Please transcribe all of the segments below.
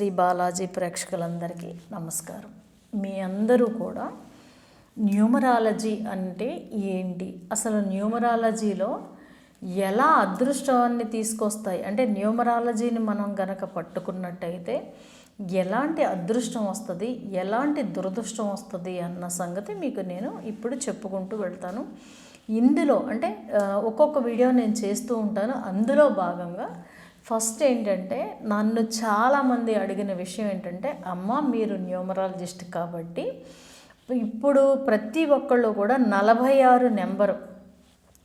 శ్రీ బాలాజీ ప్రేక్షకులందరికీ నమస్కారం. మీ అందరూ కూడా న్యూమరాలజీ అంటే ఏంటి? అసలు న్యూమరాలజీలో ఎలా అదృష్టాన్ని తీసుకొస్తాయి? అంటే న్యూమరాలజీని మనం గనక పట్టుకున్నట్టయితే ఎలాంటి అదృష్టం వస్తుంది? ఎలాంటి దురదృష్టం వస్తుంది? అన్న సంగతి మీకు నేను ఇప్పుడు చెప్పుకుంటూ వెళ్తాను. ఇందులో అంటే ఒక్కొక్క వీడియో నేను చేస్తూ ఉంటాను. అందులో భాగంగా ఫస్ట్ ఏంటంటే నన్ను చాలామంది అడిగిన విషయం ఏంటంటే అమ్మ మీరు న్యూమరాలజిస్ట్ కాబట్టి ఇప్పుడు ప్రతి ఒక్కళ్ళు కూడా నలభై ఆరు నెంబరు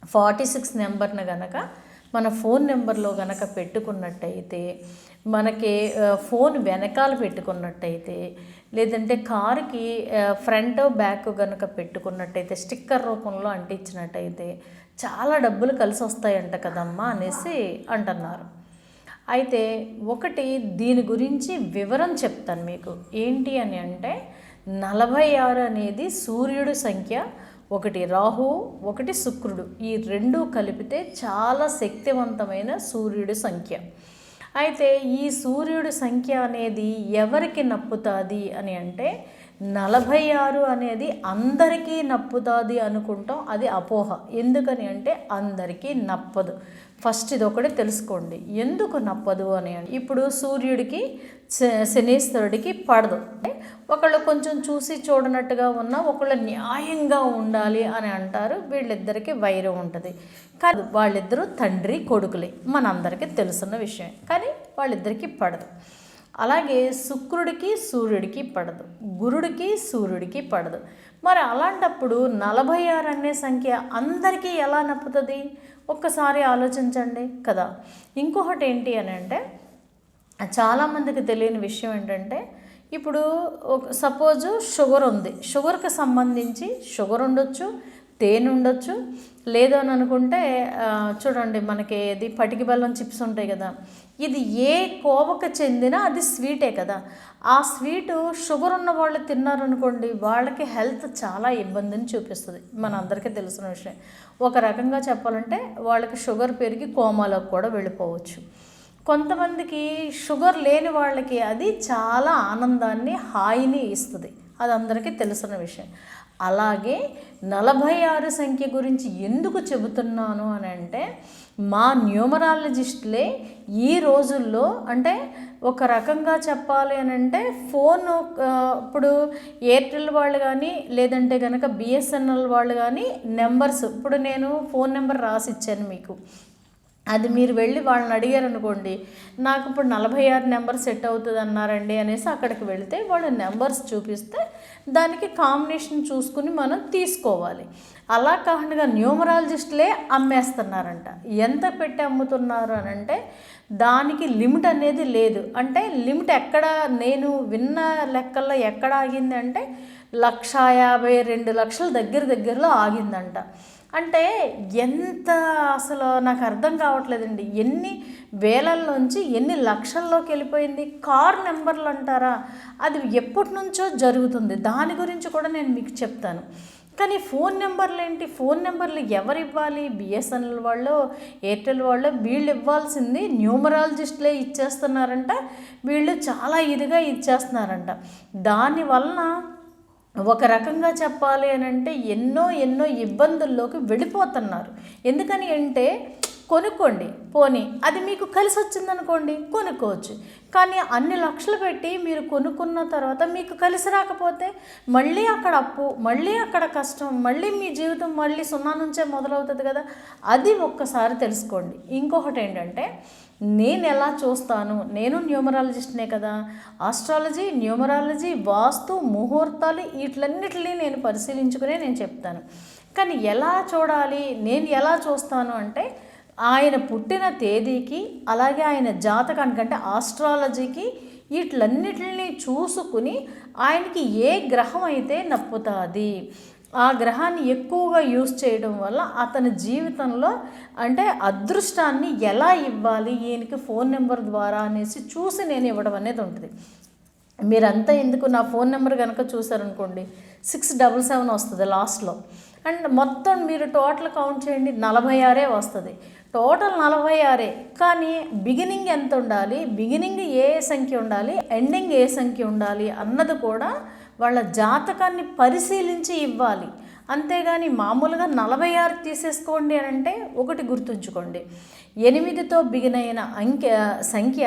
ఫార్టీ సిక్స్ నెంబర్ని గనక మన ఫోన్ నెంబర్లో గనక పెట్టుకున్నట్టయితే మనకి ఫోన్ వెనకాల పెట్టుకున్నట్టయితే లేదంటే కారుకి ఫ్రంట్ బ్యాక్ కనుక పెట్టుకున్నట్టయితే స్టిక్కర్ రూపంలో అంటించినట్టయితే చాలా డబ్బులు కలిసి వస్తాయంట కదమ్మా అనేసి అంటున్నారు. అయితే ఒకటి దీని గురించి వివరం చెప్తాను మీకు. ఏంటి అని అంటే నలభై ఆరు అనేది సూర్యుడు సంఖ్య ఒకటి రాహు ఒకటి శుక్రుడు. ఈ రెండు కలిపితే చాలా శక్తివంతమైన సూర్యుడి సంఖ్య. అయితే ఈ సూర్యుడి సంఖ్య అనేది ఎవరికి నప్పుతుంది అని అంటే నలభై ఆరు అనేది అందరికీ నప్పుతుంది అనుకుంటాం అది అపోహ. ఎందుకని అంటే అందరికీ నప్పదు. ఫస్ట్ ఇది ఒకటి తెలుసుకోండి. ఎందుకు నప్పదు అని ఇప్పుడు సూర్యుడికి శ- శనీశ్వరుడికి పడదు. అంటే ఒకళ్ళు కొంచెం చూసి చూడనట్టుగా ఉన్న ఒకళ్ళు న్యాయంగా ఉండాలి అని అంటారు వీళ్ళిద్దరికి వైరం ఉంటుంది. కానీ వాళ్ళిద్దరూ తండ్రి కొడుకులే మనందరికీ తెలుసున్న విషయం. కానీ వాళ్ళిద్దరికీ పడదు. అలాగే శుక్రుడికి సూర్యుడికి పడదు గురుడికి సూర్యుడికి పడదు. మరి అలాంటప్పుడు నలభై ఆరు అనే సంఖ్య అందరికీ ఎలా నప్పుతుంది? ఒక్కసారి ఆలోచించండి కదా. ఇంకొకటి ఏంటి అని అంటే చాలామందికి తెలియని విషయం ఏంటంటే ఇప్పుడు సపోజు షుగర్ ఉంది. షుగర్కి సంబంధించి షుగర్ ఉండొచ్చు తేనె ఉండొచ్చు లేదని అని అనుకుంటే చూడండి మనకి ఏది పటికి బెల్లం చిప్స్ ఉంటాయి కదా. ఇది ఏ కోవకు చెందినా అది స్వీటే కదా. ఆ స్వీటు షుగర్ ఉన్న వాళ్ళు తిన్నారనుకోండి వాళ్ళకి హెల్త్ చాలా ఇబ్బందిని చూపిస్తుంది. మన అందరికీ తెలిసిన విషయం. ఒక రకంగా చెప్పాలంటే వాళ్ళకి షుగర్ పెరిగి కోమాలోకి కూడా వెళ్ళిపోవచ్చు. కొంతమందికి షుగర్ లేని వాళ్ళకి అది చాలా ఆనందాన్ని హాయిని ఇస్తుంది. అది అందరికీ తెలిసిన విషయం. అలాగే నలభై ఆరు సంఖ్య గురించి ఎందుకు చెబుతున్నాను అని అంటే మా న్యూమరాలజిస్ట్లే ఈ రోజుల్లో అంటే ఒక రకంగా చెప్పాలి అని అంటే ఫోన్ ఇప్పుడు ఎయిర్టెల్ వాళ్ళు కానీ లేదంటే కనుక బిఎస్ఎన్ఎల్ వాళ్ళు కానీ నెంబర్స్ ఇప్పుడు నేను ఫోన్ నెంబర్ రాసి ఇచ్చాను మీకు. అది మీరు వెళ్ళి వాళ్ళని అడిగారు అనుకోండి నాకు ఇప్పుడు నలభై ఆరు నెంబర్ సెట్ అవుతుంది అన్నారండి అనేసి అక్కడికి వెళితే వాళ్ళు నెంబర్స్ చూపిస్తే దానికి కాంబినేషన్ చూసుకుని మనం తీసుకోవాలి. అలా కాకుండా న్యూమరాలజిస్టులే అమ్మేస్తున్నారంట. ఎంత పెట్టి అమ్ముతున్నారు అని అంటే దానికి లిమిట్ అనేది లేదు. అంటే లిమిట్ ఎక్కడ నేను విన్న లెక్కల్లో ఎక్కడ ఆగింది అంటే లక్ష యాభై రెండు లక్షల దగ్గర దగ్గరలో ఆగిందంట. అంటే ఎంత అసలు నాకు అర్థం కావట్లేదండి. ఎన్ని వేలల్లోంచి ఎన్ని లక్షల్లోకి వెళ్ళిపోయింది? కార్ నెంబర్లు అంటారా? అది ఎప్పటి నుంచో జరుగుతుంది. దాని గురించి కూడా నేను మీకు చెప్తాను. కానీ ఫోన్ నెంబర్లు ఏంటి? ఫోన్ నెంబర్లు ఎవరు ఇవ్వాలి? బిఎస్ఎన్ఎల్ వాళ్ళు ఎయిర్టెల్ వాళ్ళు వీళ్ళు ఇవ్వాల్సింది న్యూమరాలజిస్ట్లే ఇచ్చేస్తున్నారంట. వీళ్ళు చాలా ఇదిగా ఇచ్చేస్తున్నారంట. దానివలన ఒక రకంగా చెప్పాలి అని అంటే ఎన్నో ఎన్నో ఇబ్బందుల్లోకి వెళ్ళిపోతున్నారు. ఎందుకని అంటే కొనుక్కోండి. పోనీ అది మీకు కలిసి వచ్చిందనుకోండి కొనుక్కోవచ్చు. కానీ అన్ని లక్షలు పెట్టి మీరు కొనుక్కున్న తర్వాత మీకు కలిసి రాకపోతే మళ్ళీ అక్కడ అప్పు మళ్ళీ అక్కడ కష్టం మళ్ళీ మీ జీవితం మళ్ళీ సున్నా నుంచే మొదలవుతుంది కదా? అది ఒక్కసారి తెలుసుకోండి. ఇంకొకటి ఏంటంటే నేను ఎలా చూస్తాను? నేను న్యూమరాలజిస్ట్నే కదా? ఆస్ట్రాలజీ న్యూమరాలజీ వాస్తు ముహూర్తాలు వీటిలన్నిటిని నేను పరిశీలించుకునే నేను చెప్తాను. కానీ ఎలా చూడాలి? నేను ఎలా చూస్తాను అంటే ఆయన పుట్టిన తేదీకి అలాగే ఆయన జాతకానికి అంటే ఆస్ట్రాలజీకి వీటిలన్నిటిని చూసుకుని ఆయనకి ఏ గ్రహం అయితే నప్పుతుంది. ఆ గ్రహాన్ని ఎక్కువగా యూస్ చేయడం వల్ల అతని జీవితంలో అంటే అదృష్టాన్ని ఎలా ఇవ్వాలి ఈయనకి ఫోన్ నెంబర్ ద్వారా అనేసి చూసి నేను ఇవ్వడం అనేది ఉంటుంది. మీరంతా ఎందుకు నా ఫోన్ నెంబర్ కనుక చూసారనుకోండి సిక్స్ డబల్ సెవెన్ వస్తుంది లాస్ట్లో. అండ్ మొత్తం మీరు టోటల్ కౌంట్ చేయండి నలభై ఆరే వస్తుంది. టోటల్ నలభై ఆరే కానీ బిగినింగ్ ఎంత ఉండాలి బిగినింగ్ ఏ సంఖ్య ఉండాలి? ఎండింగ్ ఏ సంఖ్య ఉండాలి అన్నది కూడా వాళ్ళ జాతకాన్ని పరిశీలించి ఇవ్వాలి. అంతేగాని మామూలుగా నలభై ఆరు తీసేసుకోండి అని అంటే ఒకటి గుర్తుంచుకోండి. ఎనిమిదితో బిగిన్ అయిన అంకె సంఖ్య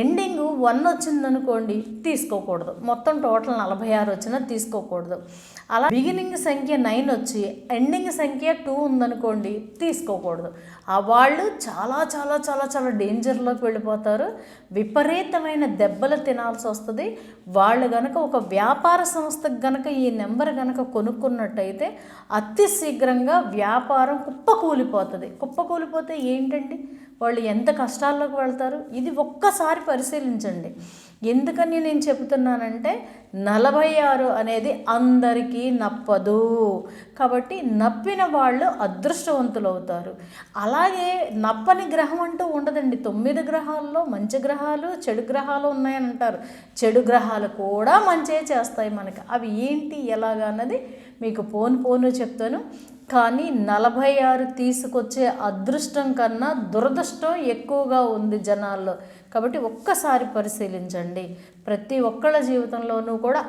ఎండింగ్ వన్ వచ్చిందనుకోండి తీసుకోకూడదు. మొత్తం టోటల్ నలభై ఆరు వచ్చినా తీసుకోకూడదు. అలా బిగినింగ్ సంఖ్య నైన్ వచ్చి ఎండింగ్ సంఖ్య టూ ఉందనుకోండి తీసుకోకూడదు. వాళ్ళు చాలా చాలా చాలా చాలా డేంజర్లోకి వెళ్ళిపోతారు. విపరీతమైన దెబ్బలు తినాల్సి వస్తుంది. వాళ్ళు గనక ఒక వ్యాపార సంస్థకు గనక ఈ నెంబర్ గనక కొనుక్కున్నట్టయితే అతి శీఘ్రంగా వ్యాపారం కుప్పకూలిపోతుంది. కుప్పకూలిపోతే ఏంటండి? వాళ్ళు ఎంత కష్టాల్లోకి వెళ్తారు? ఇది ఒక్కసారి పరిశీలించండి. ఎందుకని నేను చెబుతున్నానంటే నలభై ఆరు అనేది అందరికీ నప్పదు. కాబట్టి నప్పిన వాళ్ళు అదృష్టవంతులు అవుతారు అలాగే నప్పని గ్రహం అంటూ ఉండదండి. తొమ్మిది గ్రహాల్లో మంచి గ్రహాలు చెడు గ్రహాలు ఉన్నాయని అంటారు. చెడు గ్రహాలు కూడా మంచే చేస్తాయి మనకి. అవి ఏంటి ఎలాగన్నది మీకు పోను ఫోను చెప్తాను. కానీ నలభై ఆరు తీసుకొచ్చే అదృష్టం కన్నా దురదృష్టం ఎక్కువగా ఉంది జనాల్లో. కాబట్టి ఒక్కసారి పరిశీలించండి. ప్రతి ఒక్కళ్ళ జీవితంలోనూ కూడా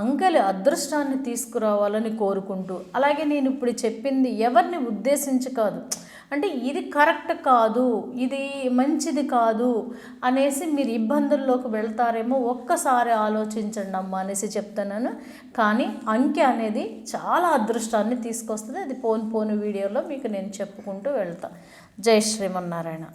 అంకెలు అదృష్టాన్ని తీసుకురావాలని కోరుకుంటూ. అలాగే నేను ఇప్పుడు చెప్పింది ఎవరిని ఉద్దేశించి కాదు. అంటే ఇది కరెక్ట్ కాదు ఇది మంచిది కాదు అనేసి మీరు ఇబ్బందుల్లోకి వెళ్తారేమో ఒక్కసారి ఆలోచించండి అమ్మా అనేసి చెప్తున్నాను. కానీ అంకె అనేది చాలా అదృష్టాన్ని తీసుకొస్తుంది. అది పోను పోను వీడియోలో మీకు నేను చెప్పుకుంటూ వెళ్తాను జై శ్రీమన్నారాయణ.